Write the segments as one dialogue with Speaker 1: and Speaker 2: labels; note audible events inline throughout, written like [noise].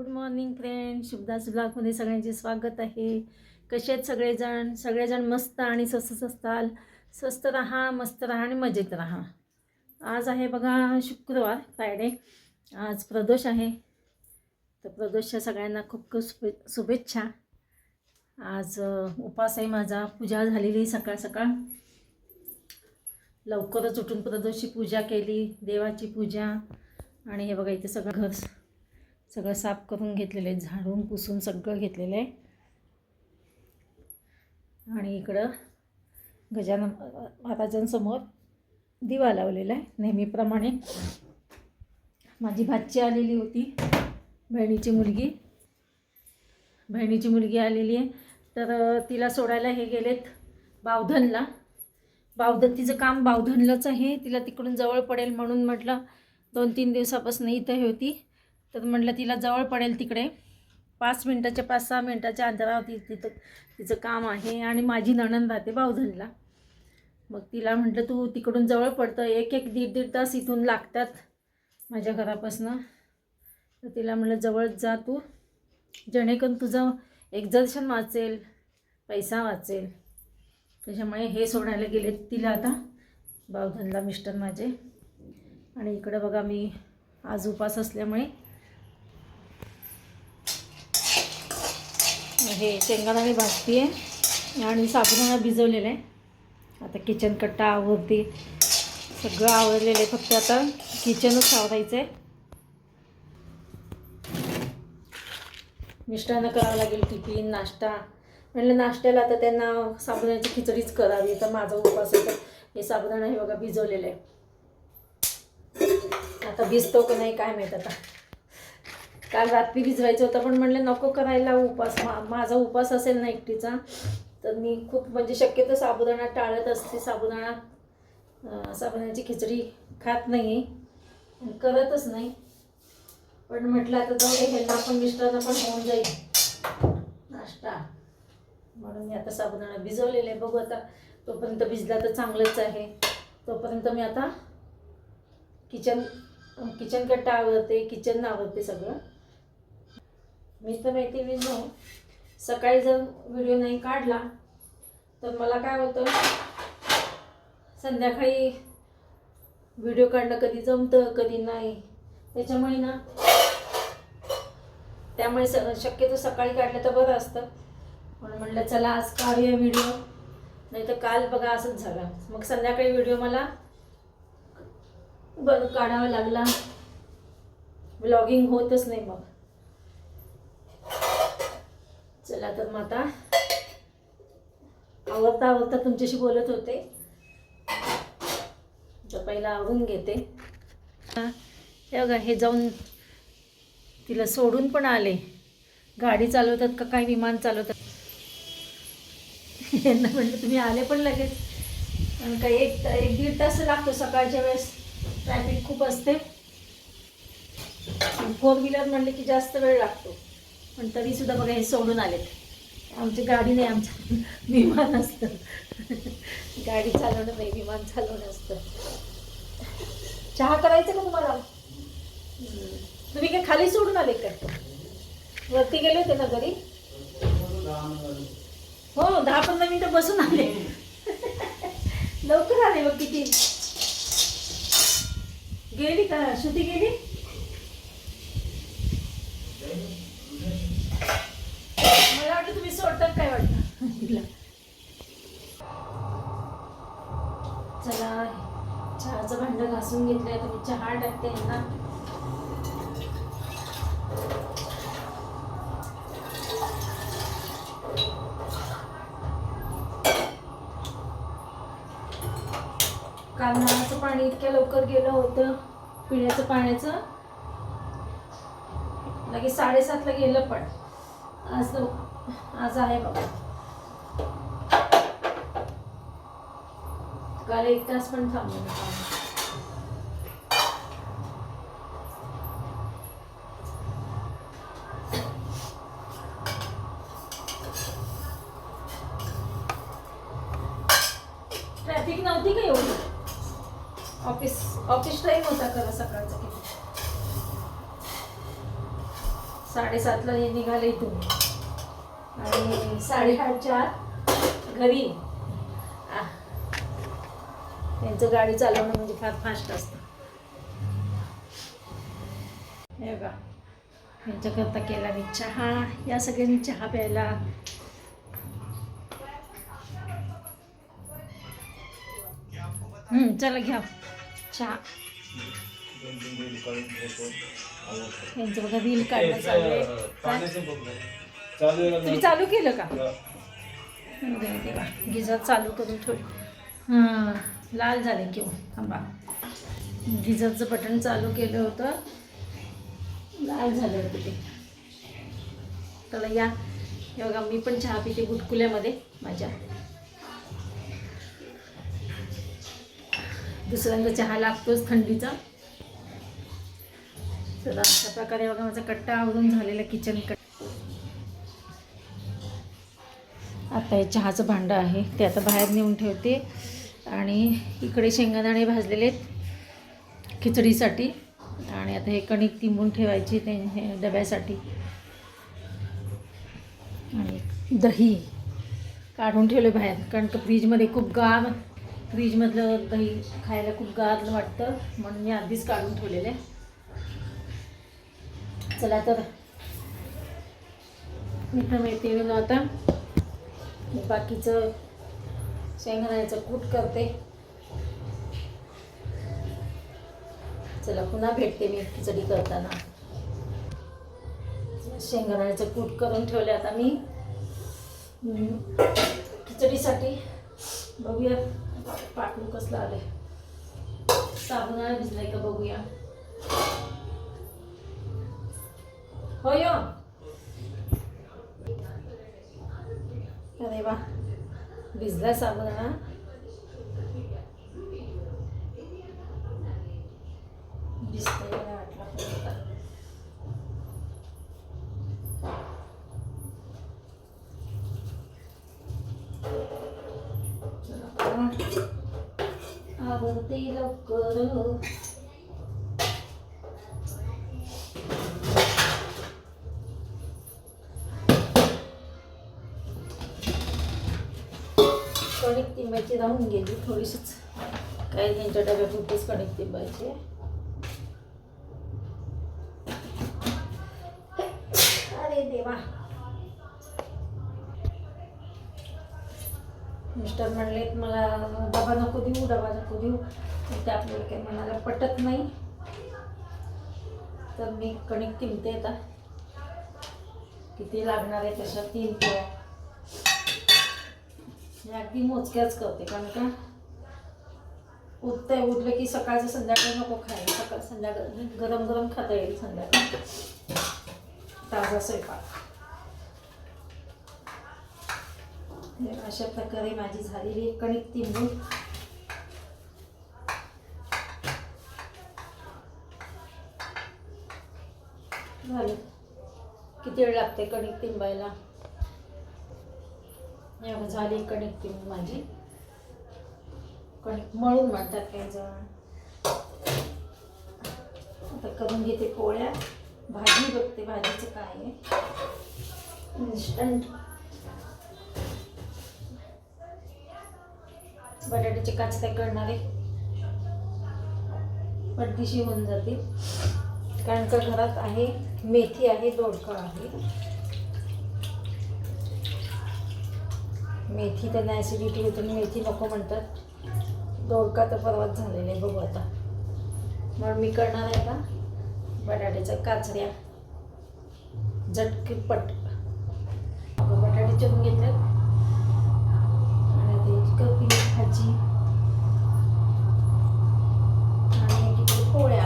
Speaker 1: Good morning friend शुभदास ब्लॉगमध्ये सगळ्यांचे स्वागत आहे. कसे आहेत सगळेजण? सगळेजण मस्त आणि स्वस्त असताल स्वस्त राहा मस्त राहा आणि मजेत राहा. आज आहे बघा शुक्रवार फ्रायडे आज प्रदोष आहे. तर प्रदोषच्या सगळ्यांना खूप खूप शुभे शुभेच्छा. आज उपास आहे माझा. पूजा झालेली सकाळ सकाळ. लवकरच उठून प्रदोषची पूजा केली देवाची पूजा. आणि हे बघा इथे सगळं घर सगळं साफ करून घेतलेलं आहे झाडून पुसून सगळं घेतलेलं आहे. आणि इकडं गजानन महाराजांसमोर दिवा लावलेला आहे नेहमीप्रमाणे. माझी भाची आलेली होती बहिणीची मुलगी. बहिणीची मुलगी आलेली आहे. तर तिला सोडायला हे गेलेत बावधनला. बावधन तिचं काम बावधनलाच आहे. तिला तिकडून जवळ पडेल म्हणून म्हटलं दोन तीन दिवसापासून इथं होती. तर म्हटलं तिला जवळ पडेल तिकडे. पाच मिनटाच्या पाच सहा मिनटाच्या अंतरावरती तिथं तिचं काम आहे आणि माझी नणंद राहते बावधनला मग तिला म्हटलं तू तिकडून जवळ पडतं. एक एक दीड दीड तास इथून लागतात माझ्या घरापासनं. तर तिला म्हटलं जवळच जा तू. जेणेकरून तुझं एक्झर्शन वाचेल पैसा वाचेल. त्याच्यामुळे हे सोडायला गेले तिला आता बावधनला मिस्टर माझे. आणि इकडं बघा मी आज उपास असल्यामुळे हे शेंगादाणे भाजती आहे आणि साबुदाणा भिजवलेला. आहे आता किचन कट्टा आवरते. सगळं आवरलेलं आहे फक्त आता किचनच आवरायचं आहे मिस्टरांना करावं लागेल टिफिन नाश्ता. म्हणलं नाश्त्याला आता त्यांना साबुदाण्याची खिचडीच करावी. तर माझा उपवास आहे हे साबुदाणा हे बघा भिजवलेलं आहे. आता भिजतो का नाही काय माहीत आता. काल रात्री भिजवायचं होतं पण म्हणलं नको करायला उपास मा माझा उपास असेल ना एकटीचा तर मी खूप म्हणजे शक्यतो साबुदाणा टाळत असते. साबुदाणा साबुदाण्याची खिचडी खात नाही करतच नाही. पण म्हटलं आता जाऊ दे ह्यांना पण मिस्टरांना पण होऊन जाईल. नाश्ता. म्हणून मी आता साबुदाणा भिजवलेला आहे. बघू आता तोपर्यंत भिजला तर चांगलंच आहे. तोपर्यंत मी आता किचन किचन कट्टा आवडते किचन आवडते सगळं. मी तर माहिती विजू सकाळी जर व्हिडिओ नाही काढला तर मला काय होतं संध्याकाळी व्हिडिओ काढणं कधी जमतं कधी नाही. त्याच्यामुळे ना त्यामुळे स शक्यतो सकाळी काढलं तर बरं असतं. म्हणून म्हटलं चला आज काढूया व्हिडिओ नाही तर काल बघा असंच झालं. मग संध्याकाळी व्हिडिओ मला बरं काढावा लागला. ब्लॉगिंग होतच नाही मग. चला तर मग आता आवडता आवडता तुमच्याशी बोलत होते. तर पहिला आवरून घेते. हे बघा हे जाऊन तिला सोडून पण आले. गाडी चालवतात का काय विमान चालवतात? यांना म्हटलं तुम्ही आले पण लगेच. पण काही एक एक दीड तास लागतो सकाळच्या वेळेस. ट्रॅफिक खूप असते. फोर व्हीलर म्हणले की जास्त वेळ लागतो. पण तरी सुद्धा बघा हे सोडून आलेत. आमची गाडी नाही आमचं [laughs] विमान असतं. गाडी चालवणं नाही विमान चालवणं असतं. चहा करायचं का तुम्हाला? तुम्ही काय खाली सोडून आले काय? वरती गेले होते ना घरी? हो दहा पंधरा मिनिटं बसून आले. लवकर आले मग किती. गेली का? श्रुती गेली मला वाटतं तुम्ही सोडतात काय वाटतं? तिला. चला चहाचं भांडं घासून घेतलंय तुम्ही चहा टाकते ना काल नळाचं पाणी इतक्या लवकर गेलं होतं पिण्याचं पाण्याचं. लगेच साडेसातला गेलं पण. आज लव- आज आहे बघा. काल एक तास पण थांबलं ट्रॅफिक नव्हती का एवढी? ऑफिस ऑफिस टाईम होता खरं सकाळचा. किती साडेसातला निघाले इथून. आणि साडेआठच्या घरी. त्यांचं गाडी चालवणं म्हणजे फार फास्ट असतं. हे बघा. यांच्याकरता केला मी चहा. या सगळ्यांनी चहा प्यायला. हम्म, चला घ्या. चहा. यांचं बघा रील काढणं चालू आहे? तुम्ही चालू केलं का? देवा गिजर चालू करून ठेवली. हां लाल झाले किंवा थांबा. गिजरचं बटन चालू केलं होतं. लाल झालं होतं ते. चला या. हे बघा मी पण चहा पिते गुटकुल्यामध्ये माझ्या. दुसऱ्यांदा चहा लागतोच थंडीचा. तर अशा प्रकारे बघा माझा कट्टा आवरून झालेला किचन कट आता हे चहाचं भांडं आहे. ते आता बाहेर नेऊन ठेवते. आणि इकडे शेंगदाणे भाजलेले आहेत खिचडीसाठी. आणि आता हे कणिक तिंबून ठेवायची ते डब्यासाठी. आणि दही काढून ठेवलं बाहेर. कारण का फ्रीजमध्ये खूप गार फ्रीजमधलं दही खायला खूप गार वाटतं. म्हणून मी आधीच काढून ठेवलेलं. आहे चला तर. मित्र मिळते आता. बाकीचं शेंगदाण्याचं कूट करते. चला पुन्हा भेटते मी खिचडी करताना. शेंगदाण्याचं कूट करून ठेवले आता मी. खिचडीसाठी बघूया पाठवून कसलं आलंय. साबुनाला भिजलाय का बघूया. होय हो. अरे वा. भिजला साबुदाणा. हा मला वाटलं लवकर. कणिक राहून गेली थोडीशीच. काही त्यांच्या डब्यात होतेच कणिक तिंबायची अरे देवा. मिस्टर म्हणलेत मला डबा नको देऊ डबा नको देऊ. ते आपल्याला काही मनाला पटत नाही. तर मी कणिक तिंबते आता किती लागणार आहे तशा तीन पोळ्या. मी अगदी मोजक्याच करते कारण का उठतंय उठलं की सकाळचं संध्याकाळी नको खायला सकाळ संध्याकाळ गरम गरम खाता येईल संध्याकाळी. ताजा स्वयंपाक. अशा प्रकारे माझी झालेली कणिक तिंबून. झालं. किती वेळ लागते कणिक तिंबायला? हे झाली कणिक तिंबून माझी. कणिक मळून म्हणतात काही जण आता करून घेते पोळ्या. भाजी बघते भाजीचं काय आहे. इन्स्टंट बटाट्याचे काचते करणारे पटदिशी होऊन जातील. कारण का घरात आहे मेथी आहे दोडका आहे. मेथी त्यांना ॲसिडिटी होते आणि मेथी नको म्हणतात. दोडका तर परवाच झालेला आहे बघू आता. मग मी करणार आहे का बटाट्याच्या काचऱ्या. झटकीपट बटाटे चिरून घेतल्यात आणि आता याची भाजी. आणि एकीकडे पोळ्या.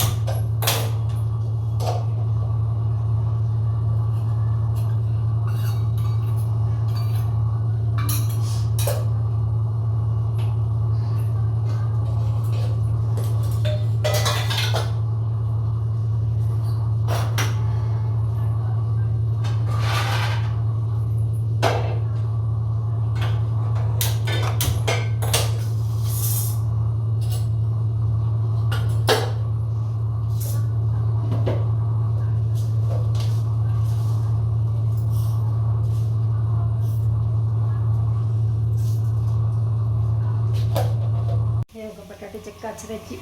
Speaker 1: त्याच्या काचऱ्याची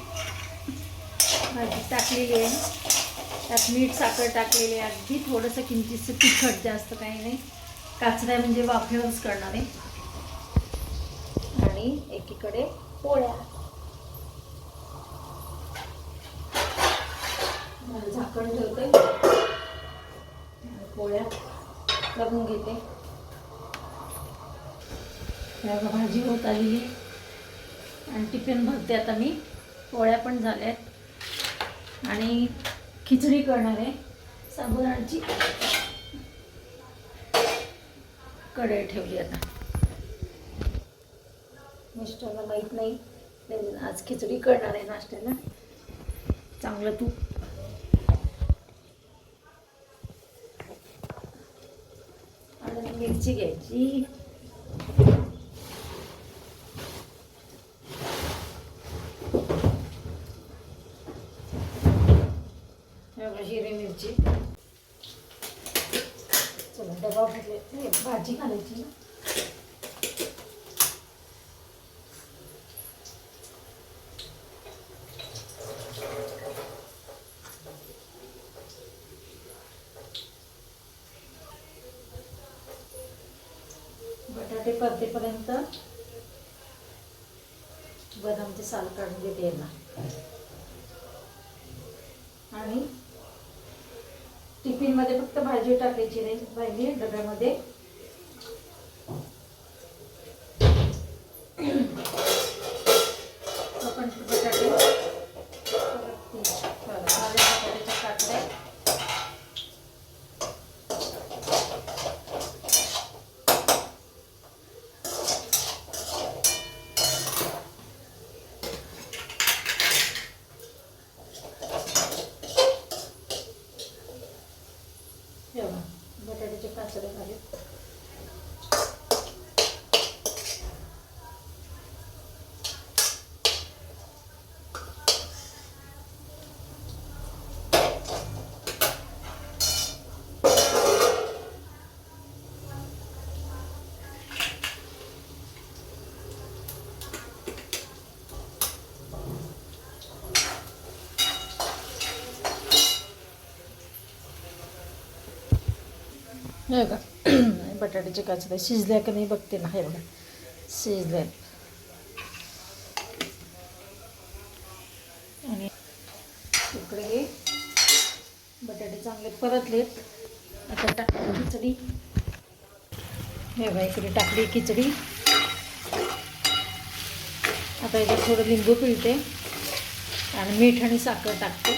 Speaker 1: भाजी टाकलेली आहे. त्यात मीठ साखर टाकलेली आहे. अगदी थोडंसं किंचितसं तिखट जास्त काही नाही. काचऱ्या म्हणजे वाफेवरच करणार आहे. आणि एकीकडे पोळ्या. झाकण ठेवते पोळ्या करून घेते. भाजी होत आलेली आहे. आणि टिफिन भरते आता मी. पोळ्या पण झाल्यात. आणि खिचडी करणार आहे. साबुदाण्याची कढई ठेवली आता. मिस्टरला माहीत नाही. आज खिचडी करणार आहे नाश्त्याला. चांगलं तूप आणि मिरची घ्यायची हे बघा, हिरवी मिरची चला डबा भरले नाही, भाजी घालायची ना. बटाटे परतेपर्यंत बदामचे साल काढून घेते यांना आणि मध्ये फक्त भाजी टाकायची नाही भाजी डब्यामध्ये आपण बटाटे परत ते बघा, झाले बटाट्याच्या काकड्या हे बघा, बटाट्याचे काचडे झाले हे का? [coughs] बटाट्याचे काच शिजल्या का नाही बघते ना हे बघा. शिजल्या. आणि इकडे हे बटाटे चांगले परतलेत. आता टाकली खिचडी. हे बघा इकडे टाकली खिचडी. आता याच्यात थोडं लिंबू पिळते आणि मीठ आणि साखर टाकते.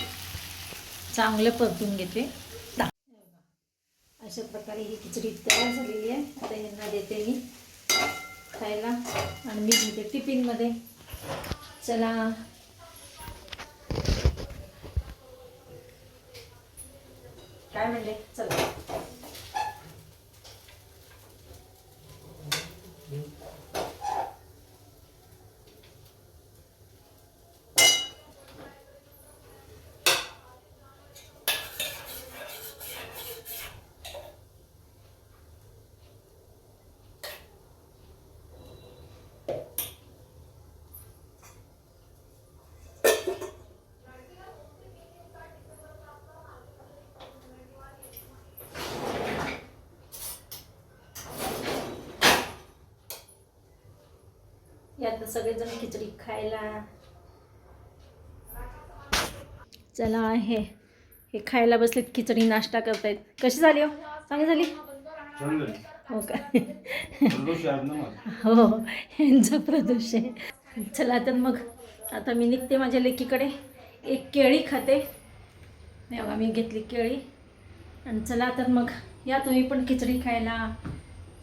Speaker 1: चांगलं परतून घेते. अशा प्रकारे ही खिचडी तयार झालेली आहे. आता यांना देते मी खायला. आणि मी घेते टिफिनमध्ये चला. काय म्हणले? चला. यात सगळेजण खिचडी खायला. चला हे हे खायला बसलेत खिचडी नाश्ता करतायत. कशी झाली हो? चांगली झाली? हो का? हो यांचा प्रदोष आहे. चला तर मग आता मी निघते माझ्या लेकीकडे. एक केळी खाते. नाही बघा मी घेतली केळी. आणि चला तर मग या तुम्ही पण खिचडी खायला.